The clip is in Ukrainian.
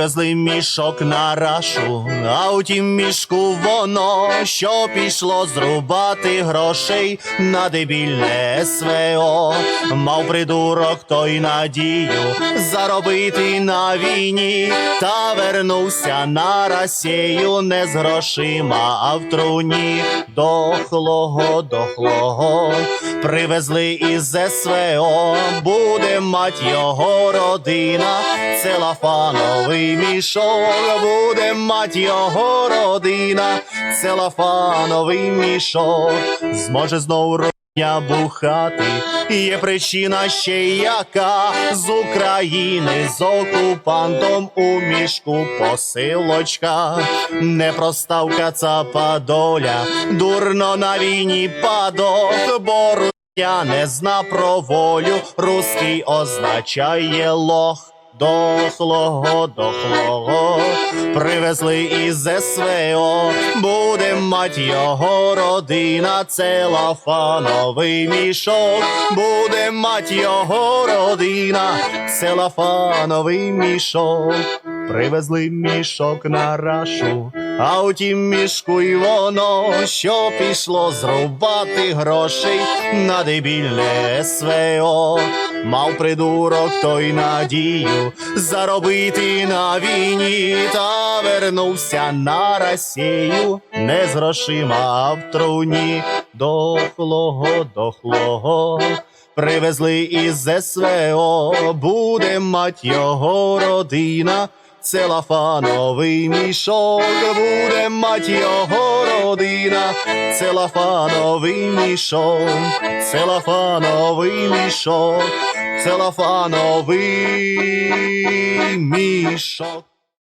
Привезли мішок на рашу, а у тім мішку воно, що пішло зрубати грошей на дебільне СВО. Мав придурок той надію заробити на війні, та вернувся на Росію не з грошима, а в труні дохлого, дохлого. Привезли із СВО, буде мать його родина, мішок, буде мать його родина, целофановий мішок, зможе знову родня бухати. Є причина ще яка з України з окупантом у мішку посилочка. Не проставка цапа доля, дурно на війні падок, бо я не зна про волю, руський означає лох. Дохлого, дохлого привезли із СВО, буде мать його родина, целофановий мішок, буде мать його родина, целофановий мішок, привезли мішок на рашу, а у тім мішку й воно, що пішло зрубати грошей на дебільне СВО. Мав придурок той надію заробити на війні, та вернувся на Росію. Не з грошима, а в труні. Дохлого, дохлого. Привезли із СВО, буде мать його родина. Целофановий мішок. Буде мать його родина, целофановий мішок, целофановий мішок, целофановий мішок.